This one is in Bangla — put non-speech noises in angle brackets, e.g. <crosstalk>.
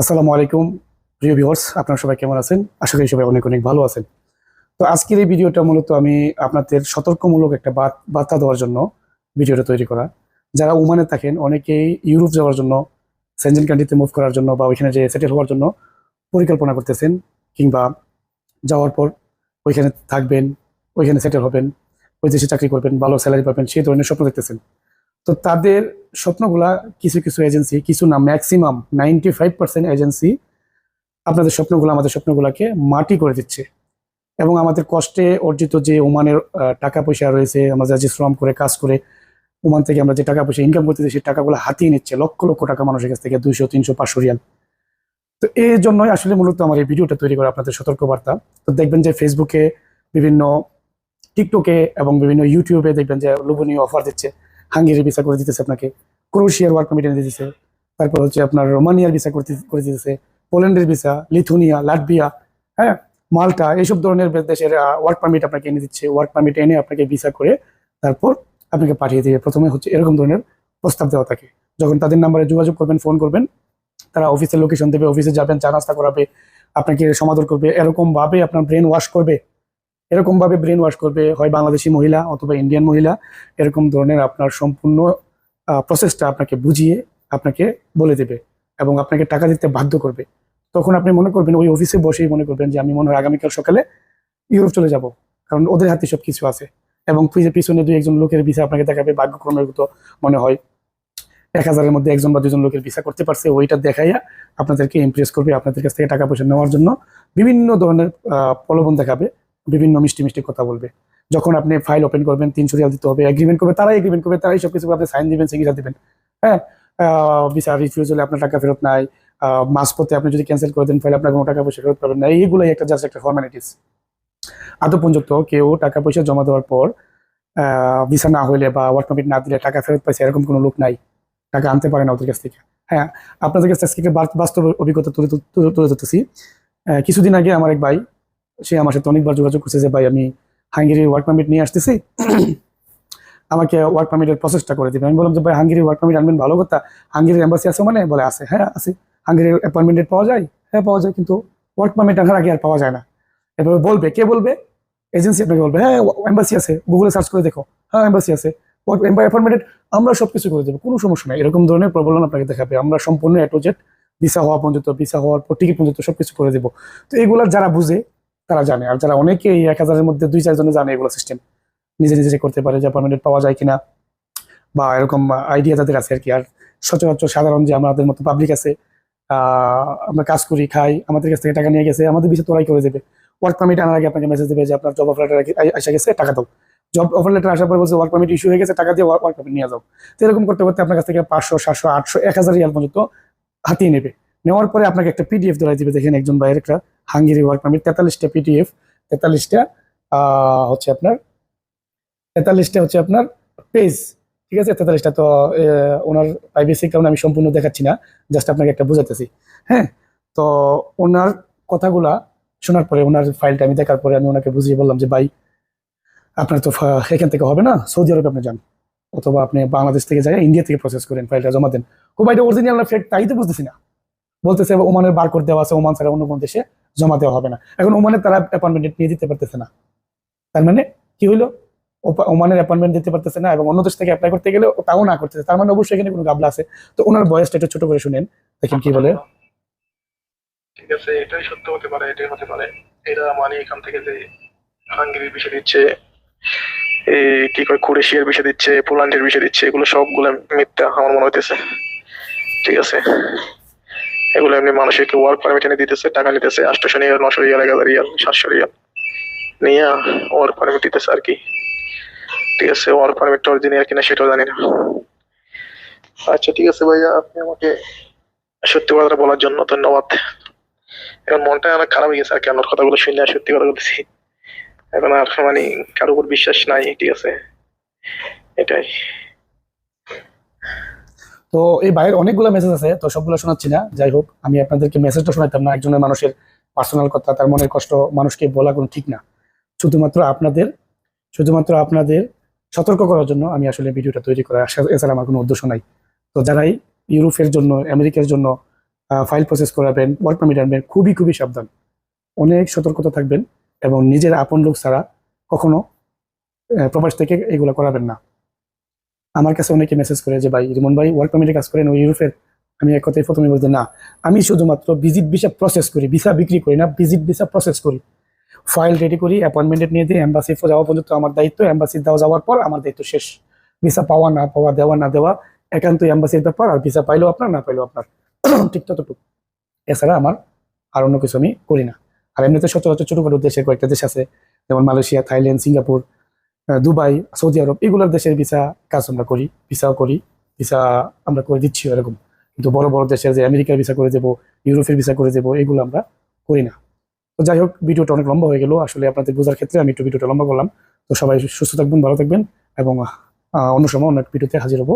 আসসালামু আলাইকুম, প্রিয় ভিউয়ার্স, আপনারা সবাই কেমন আছেন? আশা করি সবাই অনেক অনেক ভালো আছেন। তো আজকের এই ভিডিওটা মূলত আমি আপনাদের সতর্কমূলক একটা বার্তা দেওয়ার জন্য ভিডিওটা তৈরি করা। যারা ওমানে থাকেন, অনেকেই ইউরোপ যাওয়ার জন্য সেঞ্জেন কান্ট্রিতে মুভ করার জন্য বা ওইখানে যে সেটেল হওয়ার জন্য পরিকল্পনা করতেছেন কিংবা যাওয়ার পর ওইখানে থাকবেন, ওইখানে সেটেল হবেন, ওই দেশে চাকরি করবেন, ভালো স্যালারি পাবেন, সেই ধরনের স্বপ্ন দেখতেছেন। তো তাদের স্বপ্নগুলা কিছু কিছু এজেন্সি কিছু না maximum ninety five percent agency আপনাদের স্বপ্নগুলো, আমাদের স্বপ্নগুলোকে মাটি করে দিচ্ছে। এবং আমাদের কষ্টে অর্জিত যে ওমানের টাকা পয়সা রয়েছে, আমরা যে শ্রম করে, কাজ করে, ওমান থেকে আমরা যে টাকা পয়সা ইনকাম করতেছি, সেই টাকাগুলো হাতিয়ে নিচ্ছে লক্ষ লক্ষ টাকা মানুষের কাছ থেকে, দুইশো, তিনশো, পাঁচশো রিয়াল। তো এই জন্যই আসলে মূলত আমার এই ভিডিওটা তৈরি করা আপনাদের সতর্কবার্তা। তো দেখবেন যে ফেসবুকে বিভিন্ন টিকটকে এবং বিভিন্ন ইউটিউবে দেখবেন যে লোভনীয় অফার দিচ্ছে। হাঙ্গেরি ভিসা করে দিতেছে আপনাকে, ক্রোয়েশিয়ার ওয়ার্ক পারমিট এনে দিতেছে, তারপর হচ্ছে আপনার রোমানিয়ার ভিসা করতে করে দিতেছে, পোল্যান্ডের ভিসা, লিথুনিয়া, লাটভিয়া হ্যাঁ মাল্টা, এইসব ধরনের দেশের ওয়ার্ক পারমিট আপনাকে এনে দিচ্ছে ওয়ার্ক পারমিট এনে আপনাকে ভিসা করে তারপর আপনাকে পাঠিয়ে দিবে প্রথমে হচ্ছে এরকম ধরনের প্রস্তাব দেওয়া থাকে। যখন তাদের নাম্বারে যোগাযোগ করবেন ফোন করবেন, তারা অফিসের লোকেশন দেবে অফিসে যাবেন চা নাস্তা করাবে, আপনাকে সমাদর করবে, এরকমভাবে আপনার ব্রেন ওয়াশ করবে। এরকম ভাবে ব্রেন ওয়াশ করবে, হয় বাংলাদেশি মহিলা অথবা ইন্ডিয়ান মহিলা, এরকম ধরনের আপনার সম্পূর্ণ প্রসেসটা আপনাকে বুঝিয়ে আপনাকে বলে দেবে এবং আপনাকে টাকা দিতে বাধ্য করবে। তখন আপনি মনে করবেন, ওই অফিসে বসেই মনে করবেন যে আমি মনে হয় আগামীকাল সকালে ইউরোপ চলে যাব, কারণ ওদের হাতে সব কিছু আছে। এবং পিছে- পিছনে দুই একজন লোকের ভিসা আপনাকে দেখাবে, ভাগ্যক্রমের মতো মনে হয়। এক হাজারের মধ্যে একজন বা দুজন লোকের ভিসা করতে পারছে, ওইটা দেখাইয়া আপনাদেরকে ইমপ্রেস করবে, আপনাদের কাছ থেকে টাকা পয়সা নেওয়ার জন্য বিভিন্ন ধরনের প্রলোভন দেখাবে। বিভিন্ন মিষ্টি মিষ্টি কথা বলবে। যখন আপনি ফাইল ওপেন করবেন, তিনশো রিয়াল দিতে হবে এগ্রিমেন্ট করবে, তারাই এগ্রিমেন্ট করবে, তারাই সবকিছু আপনি সাইন দিবেন সিগনেচার দিবেন। হ্যাঁ? ভিসা রিফিউজ হলে আপনার টাকা ফেরত নাই মাঝপথে আপনি যদি ক্যান্সেল করে দেন ফাইল আপনার কোনো টাকা পয়সা ফেরত পাবেন না, এইগুলোই একটা জাস্ট একটা ফর্মালিটিস আদৌ পর্যন্ত কেউ টাকা পয়সা জমা দেওয়ার পর ভিসা না হলে বা ওয়ার্ক পারমিট না দিলে টাকা ফেরত পাইছে, এরকম কোনো লোক নাই। টাকা আনতে পারে না ওদের কাছ থেকে। হ্যাঁ? আপনাদের কাছ থেকে বাস্তব অভিজ্ঞতা তুলে- তুলে ধরতেছি। কিছুদিন আগে আমার এক ভাই সে আমার সাথে অনেকবার যোগাযোগ করছে যে, ভাই, আমি হাঙ্গেরির ওয়ার্ক পারমিট নিয়ে আসতেছি। আমাকে ওয়ার্ক পারমিটের প্রসেসটা করে দিবেন আমি বললাম যে, ভাই, হাঙ্গেরির ওয়ার্ক পারমিট আনবেন, ভালো কথা। হাঙ্গেরির এম্বাসি আছে মানে? বলে, আছে। হ্যাঁ আছে। হাঙ্গেরির অ্যাপয়েন্টমেন্ট পাওয়া যায়? হ্যাঁ পাওয়া যায়, কিন্তু ওয়ার্ক পারমিট আনার আগে আর পাওয়া যায় না। এভাবে বলবে। কে বলবে? এজেন্সি আপনাকে বলবে। হ্যাঁ এম্বাসি আছে। গুগলে সার্চ করে দেখো। হ্যাঁ এম্বাসি আছে। অ্যাপয়েন্টমেন্ট আমরা সব কিছু করে দেবো, কোনো সমস্যা নাই। এরকম ধরনের প্রবলেম আপনাকে দেখাবে। আমরা সম্পূর্ণ অ্যাটোজেট ভিসা হওয়া পর্যন্ত ভিসা হওয়ার পর টিকিট পর্যন্ত সব কিছু করে দেবো। তো এগুলা যারা বুঝে তারা জানে। আর যারা অনেকে এই এক হাজারের মধ্যে দুই চারজনে জানে এগুলো সিস্টেম নিজে নিজে করতে পারে যে অ্যাপয়েন্টমেন্ট পাওয়া যায় কিনা বা এরকম আইডিয়া যাদের আছে আর কি। আর সচরাচর সাধারণ যে আমাদের মতো পাবলিক আছে আমরা কাজ করি, খাই, আমাদের কাছ থেকে টাকা নিয়ে গেছে, আমাদের বিষয়ে তোরাই করে দেবে। ওয়ার্ক পারমিট আনার আগে আপনাকে মেসেজ দেবে যে আপনার জব অফার লেটার এসে গেছে, টাকা দাও। জব অফার লেটার আসার পর বলছে ওয়ার্ক পারমিট ইস্যু হয়ে গেছে, টাকা দিয়ে ওয়ার্ক পারমিট নিয়ে যাও। তো এরকম করতে করতে আপনার কাছ থেকে পাঁচশো, সাতশো, আটশো, এক হাজার রিয়াল পর্যন্ত হাতিয়ে নেবে। নেওয়ার পরে আপনাকে একটা পিডিএফ ধরাই দিবে, দেখেন একজন বাইরের একটা হাঙ্গেরি ওয়ার্ক পারমিট, তেতাল্লিশটা পিডিএফ তেতাল্লিশটা হচ্ছে আপনার, তেতাল্লিশটা হচ্ছে আপনার পেজ ঠিক আছে? তেতাল্লিশটা তো ওনার প্রাইভেসির কারণে আমি সম্পূর্ণ দেখাচ্ছি না জাস্ট আপনাকে একটা বোঝাতেছি হ্যাঁ? তো ওনার কথাগুলা শোনার পরে, ওনার ফাইলটা আমি দেখার পরে আমি ওনাকে বুঝিয়ে বললাম যে, ভাই, আপনার তো এখান থেকে হবে না, সৌদি আরবে আপনি যান, অথবা আপনি বাংলাদেশ থেকে যাই ইন্ডিয়া থেকে প্রসেস করেন ফাইলটা জমা দেন। ও ভাইটা অরিজিনাল ফেক তাই তো বুঝতেছি না। বলতেছে, ওমানের বার করে দেওয়া আছে, ওমান ছাড়া অন্য কোনো দেশে জমা দেওয়া হবে না। এখন ওমানের তারা অ্যাপয়েন্টমেন্ট নিয়ে দিতে পারতেছে না। তার মানে কি হইল? ওমানের অ্যাপয়েন্টমেন্ট দিতে পারতেছে না এবং অন্য দেশ থেকে অ্যাপ্লাই করতে গেলে তাও না করতেছে। তার মানে অবশ্যই এখানে কোনো গাবলা আছে। তো ওনার বয়সটা একটু ছোট করে শুনেন। দেখেন কি বলে। ঠিক আছে, এটাই সত্য হতে পারে, এটাই হতে পারে। এরা মানে এখান থেকে যে হাঙ্গেরির বিষয় দিচ্ছে কি কয়, ক্রোয়েশিয়ার বিষয় দিচ্ছে, পোল্যান্ডের বিষয় দিচ্ছে, এগুলো সবগুলো মিথ্যা, আমার মনে হইতেছে। ঠিক আছে? এগুলো এমনি মানুষকে ওয়ার্ক পারমিট এনে দিতেছে, টাকা নিতেছে আটশোশো রিয়াল নশো রিয়াল এক হাজার রিয়াল, সাতশো রিয়াল নিয়ে ওয়ার্ক পারমিট দিতেছে আর কি। ঠিক আছে ওয়ার্ক পারমিটটা অরিজিনাল কিনা সেটাও জানি না। আচ্ছা ঠিক আছে ভাইয়া, আপনি আমাকে সত্যি কথাটা বলার জন্য ধন্যবাদ। এখন মনটা অনেক খারাপ হয়ে গেছে আর কি, আপনার কথাগুলো শুনে আর সত্যি কথা বলতেছি। এখন আর মানে কারোর উপর বিশ্বাস নাই, ঠিক আছে? এটাই। তো এই বাইরের অনেকগুলো মেসেজ আছে, তো সবগুলো শোনাচ্ছি না। যাই হোক, আমি আপনাদেরকে মেসেজটা শোনাতাম না। একজনের মানুষের পার্সোনাল কথা, তার মনের কষ্ট, মানুষকে বলা কোনো ঠিক না। শুধুমাত্র আপনাদের শুধুমাত্র আপনাদের সতর্ক করার জন্য আমি আসলে ভিডিওটা তৈরি করা এছাড়া আমার কোনো উদ্দেশ্য নাই। তো যারাই ইউরোপের জন্য, আমেরিকার জন্য ফাইল প্রসেস করাবেন ওয়ার্ক পারমিট আনবেন, খুবই খুবই সাবধান। অনেক সতর্কতা থাকবেন এবং নিজের আপন লোক ছাড়া কখনো প্রবাস থেকে এগুলো করাবেন না। আমার কাছে অনেকে মেসেজ করে যে, ভাই, রিমন ভাই ওয়ার্ক পারমিটে কাজ করেন, ওই ইউরোপের আমি এক কথায় প্রথমে বলতে না, আমি শুধুমাত্র ভিজিট ভিসা প্রসেস করি ভিসা বিক্রি করি না ভিজিট ভিসা প্রসেস করি। ফাইল রেডি করি অ্যাপয়েন্টমেন্ট নিয়ে দিই এম্বাসি যাওয়া পর্যন্ত আমার দায়িত্ব এম্বাসি দেওয়া যাওয়ার পর আমার দায়িত্ব শেষ। ভিসা পাওয়া, না পাওয়া, দেওয়া, না দেওয়া একান্ত এম্বাসির ব্যাপার, আর ভিসা পাইলেও আপনার, না পাইলেও আপনার। <clears throat> ঠিক ততটুকু। এছাড়া আমার আর অন্য কিছু আমি করি না। আর এমনিতে সচরাচর ছোটখাটো দেশের কয়েকটা দেশ আছে, যেমন Malaysia, Thailand, Singapore Dubai, Saudi Arab, এগুলোর দেশের ভিসা কাজ আমরা করি ভিসাও করি ভিসা আমরা করে দিচ্ছি এরকম। কিন্তু বড় বড় দেশের যে আমেরিকার ভিসা করে দেবো, ইউরোপের ভিসা করে দেবো, এগুলো আমরা করি না। তো যাই হোক, ভিডিওটা অনেক লম্বা হয়ে গেল। আসলে আপনাদের বোঝার ক্ষেত্রে আমি একটু ভিডিওটা লম্বা করলাম। তো সবাই সুস্থ থাকবেন, ভালো থাকবেন এবং অন্য সময় অনেক ভিডিওতে হাজির হব।